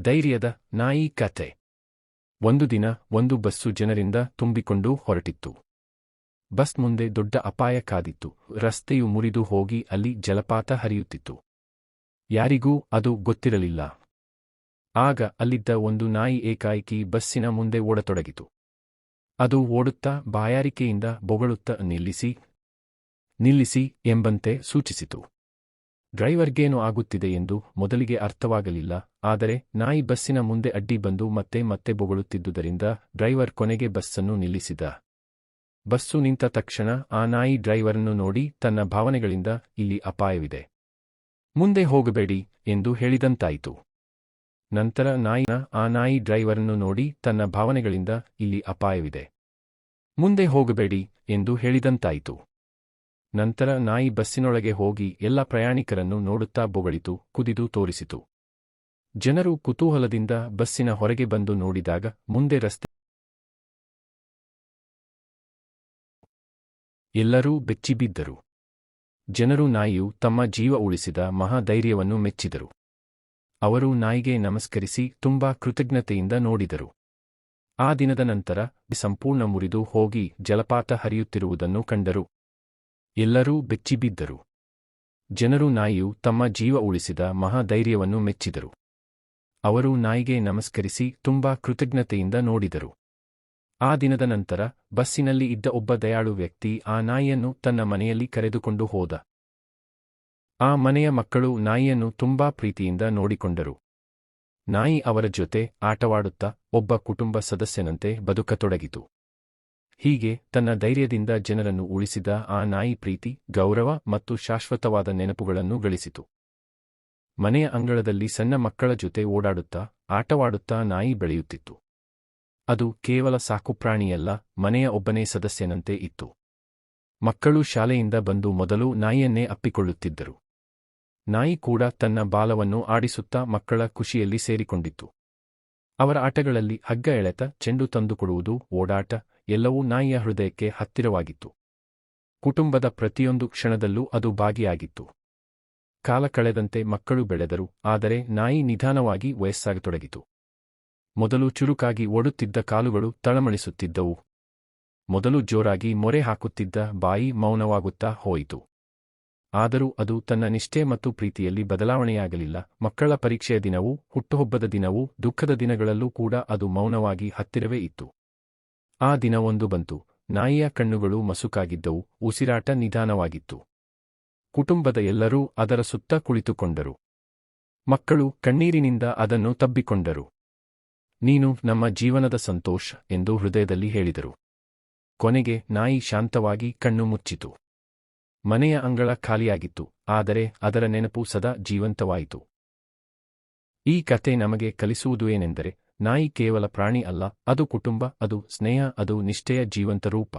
ಧೈರ್ಯದ ನಾಯಿ ಕತೆ. ಒಂದು ದಿನ ಒಂದು ಬಸ್ಸು ಜನರಿಂದ ತುಂಬಿಕೊಂಡು ಹೊರಟಿತ್ತು. ಬಸ್ ಮುಂದೆ ದೊಡ್ಡ ಅಪಾಯ ಕಾದಿತ್ತು. ರಸ್ತೆಯು ಮುರಿದು ಹೋಗಿ ಅಲ್ಲಿ ಜಲಪಾತ ಹರಿಯುತ್ತಿತ್ತು. ಯಾರಿಗೂ ಅದು ಗೊತ್ತಿರಲಿಲ್ಲ. ಆಗ ಅಲ್ಲಿದ್ದ ಒಂದು ನಾಯಿ ಏಕಾಏಕಿ ಬಸ್ಸಿನ ಮುಂದೆ ಓಡತೊಡಗಿತು. ಅದು ಓಡುತ್ತಾ ಬಾಯಾರಿಕೆಯಿಂದ ಬೊಗಳುತ್ತ ನಿಲ್ಲಿಸಿ ನಿಲ್ಲಿಸಿ ಎಂಬಂತೆ ಸೂಚಿಸಿತು. ಡ್ರೈವರ್ಗೇನು ಆಗುತ್ತಿದೆ ಎಂದು ಮೊದಲಿಗೆ ಅರ್ಥವಾಗಲಿಲ್ಲ, ಆದರೆ ನಾಯಿ ಬಸ್ಸಿನ ಮುಂದೆ ಅಡ್ಡಿ ಬಂದು ಮತ್ತೆ ಮತ್ತೆ ಬೊಗಳುತ್ತಿದ್ದುದರಿಂದ ಡ್ರೈವರ್ ಕೊನೆಗೆ ಬಸ್ಸನ್ನು ನಿಲ್ಲಿಸಿದ. ಬಸ್ಸು ನಿಂತ ತಕ್ಷಣ ಆ ನಾಯಿ ಡ್ರೈವರನ್ನು ನೋಡಿ ತನ್ನ ಭಾವನೆಗಳಿಂದ ಇಲ್ಲಿ ಅಪಾಯವಿದೆ. ಮುಂದೆ ಹೋಗಬೇಡಿ ಎಂದು ಹೇಳಿದಂತಾಯಿತು. ನಂತರ ನಾಯಿನ ಆ ನಾಯಿ ಡ್ರೈವರನ್ನು ನೋಡಿ ತನ್ನ ಭಾವನೆಗಳಿಂದ ಇಲ್ಲಿ ಅಪಾಯವಿದೆ. ಮುಂದೆ ಹೋಗಬೇಡಿ ಎಂದು ಹೇಳಿದಂತಾಯಿತು. ನಂತರ ನಾಯಿ ಬಸ್ಸಿನೊಳಗೆ ಹೋಗಿ ಎಲ್ಲ ಪ್ರಯಾಣಿಕರನ್ನು ನೋಡುತ್ತಾ ಬೊಗಳಿತು, ಕುದಿದು ತೋರಿಸಿತು. ಜನರು ಕುತೂಹಲದಿಂದ ಬಸ್ಸಿನ ಹೊರಗೆ ಬಂದು ನೋಡಿದಾಗ ಮುಂದೆ ರಸ್ತೆ ಎಲ್ಲರೂ ಬೆಚ್ಚಿಬಿದ್ದರು ಜನರು ನಾಯಿಯು ತಮ್ಮ ಜೀವ ಉಳಿಸಿದ ಮಹಾಧೈರ್ಯವನ್ನು ಮೆಚ್ಚಿದರು. ಅವರು ನಾಯಿಗೆ ನಮಸ್ಕರಿಸಿ ತುಂಬಾ ಕೃತಜ್ಞತೆಯಿಂದ ನೋಡಿದರು. ಆ ದಿನದ ನಂತರ ಸಂಪೂರ್ಣ ಮುರಿದು ಹೋಗಿ ಜಲಪಾತ ಹರಿಯುತ್ತಿರುವುದನ್ನು ಕಂಡರು. ಎಲ್ಲರೂ ಬೆಚ್ಚಿಬಿದ್ದರು. ಜನರು ನಾಯಿಯು ತಮ್ಮ ಜೀವ ಉಳಿಸಿದ ಮಹಾಧೈರ್ಯವನ್ನು ಮೆಚ್ಚಿದರು. ಅವರು ನಾಯಿಗೆ ನಮಸ್ಕರಿಸಿ ತುಂಬಾ ಕೃತಜ್ಞತೆಯಿಂದ ನೋಡಿದರು. ಆ ದಿನದ ನಂತರ ಬಸ್ಸಿನಲ್ಲಿ ಇದ್ದ ಒಬ್ಬ ದಯಾಳು ವ್ಯಕ್ತಿ ಆ ನಾಯಿಯನ್ನು ತನ್ನ ಮನೆಯಲ್ಲಿ ಕರೆದುಕೊಂಡು ಹೋದ. ಆ ಮನೆಯ ಮಕ್ಕಳು ನಾಯಿಯನ್ನು ತುಂಬಾ ಪ್ರೀತಿಯಿಂದ ನೋಡಿಕೊಂಡರು. ನಾಯಿ ಅವರ ಜೊತೆ ಆಟವಾಡುತ್ತಾ ಒಬ್ಬ ಕುಟುಂಬ ಸದಸ್ಯನಂತೆ ಬದುಕತೊಡಗಿತು. ಹೀಗೆ ತನ್ನ ಧೈರ್ಯದಿಂದ ಜನರನ್ನು ಉಳಿಸಿದ ಆ ನಾಯಿ ಪ್ರೀತಿ, ಗೌರವ ಮತ್ತು ಶಾಶ್ವತವಾದ ನೆನಪುಗಳನ್ನು ಗಳಿಸಿತು. ಮನೆಯ ಅಂಗಳದಲ್ಲಿ ಸಣ್ಣ ಮಕ್ಕಳ ಜೊತೆ ಓಡಾಡುತ್ತಾ, ಆಟವಾಡುತ್ತಾ ನಾಯಿ ಬೆಳೆಯುತ್ತಿತ್ತು. ಅದು ಕೇವಲ ಸಾಕುಪ್ರಾಣಿಯಲ್ಲ ಮನೆಯ ಒಬ್ಬನೇ ಸದಸ್ಯನಂತೆ ಇತ್ತು. ಮಕ್ಕಳು ಶಾಲೆಯಿಂದ ಬಂದು ಮೊದಲು ನಾಯಿಯನ್ನೇ ಅಪ್ಪಿಕೊಳ್ಳುತ್ತಿದ್ದರು. ನಾಯಿ ಕೂಡ ತನ್ನ ಬಾಲವನ್ನು ಆಡಿಸುತ್ತಾ ಮಕ್ಕಳ ಖುಷಿಯಲ್ಲಿ ಸೇರಿಕೊಂಡಿತ್ತು. ಅವರ ಆಟಗಳಲ್ಲಿ ಹಗ್ಗ ಎಳೆತ, ಚೆಂಡು ತಂದುಕೊಡುವುದು ಓಡಾಟ ಎಲ್ಲವೂ ನಾಯಿಯ ಹೃದಯಕ್ಕೆ ಹತ್ತಿರವಾಗಿತ್ತು. ಕುಟುಂಬದ ಪ್ರತಿಯೊಂದು ಕ್ಷಣದಲ್ಲೂ ಅದು ಭಾಗಿಯಾಗಿತ್ತು. ಕಾಲ ಕಳೆದಂತೆ ಮಕ್ಕಳು ಬೆಳೆದರು, ಆದರೆ ನಾಯಿ ನಿಧಾನವಾಗಿ ವಯಸ್ಸಾಗತೊಡಗಿತು. ಮೊದಲು ಚುರುಕಾಗಿ ಓಡುತ್ತಿದ್ದ ಕಾಲುಗಳು ತಳಮಳಿಸುತ್ತಿದ್ದವು. ಮೊದಲು ಜೋರಾಗಿ ಮೊರೆ ಹಾಕುತ್ತಿದ್ದ ಬಾಯಿ ಮೌನವಾಗುತ್ತಾ ಹೋಯಿತು. ಆದರೂ ಅದು ತನ್ನ ನಿಷ್ಠೆ ಮತ್ತು ಪ್ರೀತಿಯಲ್ಲಿ ಬದಲಾವಣೆಯಾಗಲಿಲ್ಲ. ಮಕ್ಕಳ ಪರೀಕ್ಷೆಯ ದಿನವೂ, ಹುಟ್ಟುಹಬ್ಬದ ದಿನವೂ, ದುಃಖದ ದಿನಗಳಲ್ಲೂ ಕೂಡ ಅದು ಮೌನವಾಗಿ ಹತ್ತಿರವೇ ಇತ್ತು. ಆ ದಿನವೊಂದು ಬಂತು. ನಾಯಿಯ ಕಣ್ಣುಗಳು ಮಸುಕಾಗಿದ್ದವು. ಉಸಿರಾಟ ನಿಧಾನವಾಗಿತ್ತು. ಕುಟುಂಬದ ಎಲ್ಲರೂ ಅದರ ಸುತ್ತ ಕುಳಿತುಕೊಂಡರು. ಮಕ್ಕಳು ಕಣ್ಣೀರಿನಿಂದ ಅದನ್ನು ತಬ್ಬಿಕೊಂಡರು. ನೀನು ನಮ್ಮ ಜೀವನದ ಸಂತೋಷ ಎಂದು ಹೃದಯದಲ್ಲಿ ಹೇಳಿದರು. ಕೊನೆಗೆ ನಾಯಿ ಶಾಂತವಾಗಿ ಕಣ್ಣು ಮುಚ್ಚಿತು. ಮನೆಯ ಅಂಗಳ ಖಾಲಿಯಾಗಿತ್ತು. ಆದರೆ ಅದರ ನೆನಪು ಸದಾ ಜೀವಂತವಾಯಿತು. ಈ ಕತೆ ನಮಗೆ ಕಲಿಸುವುದು ಏನೆಂದರೆ ನಾಯಿ ಕೇವಲ ಪ್ರಾಣಿ ಅಲ್ಲ ಅದು ಕುಟುಂಬ ಅದು ಸ್ನೇಹ ಅದು ನಿಷ್ಠೆಯ ಜೀವಂತ ರೂಪ.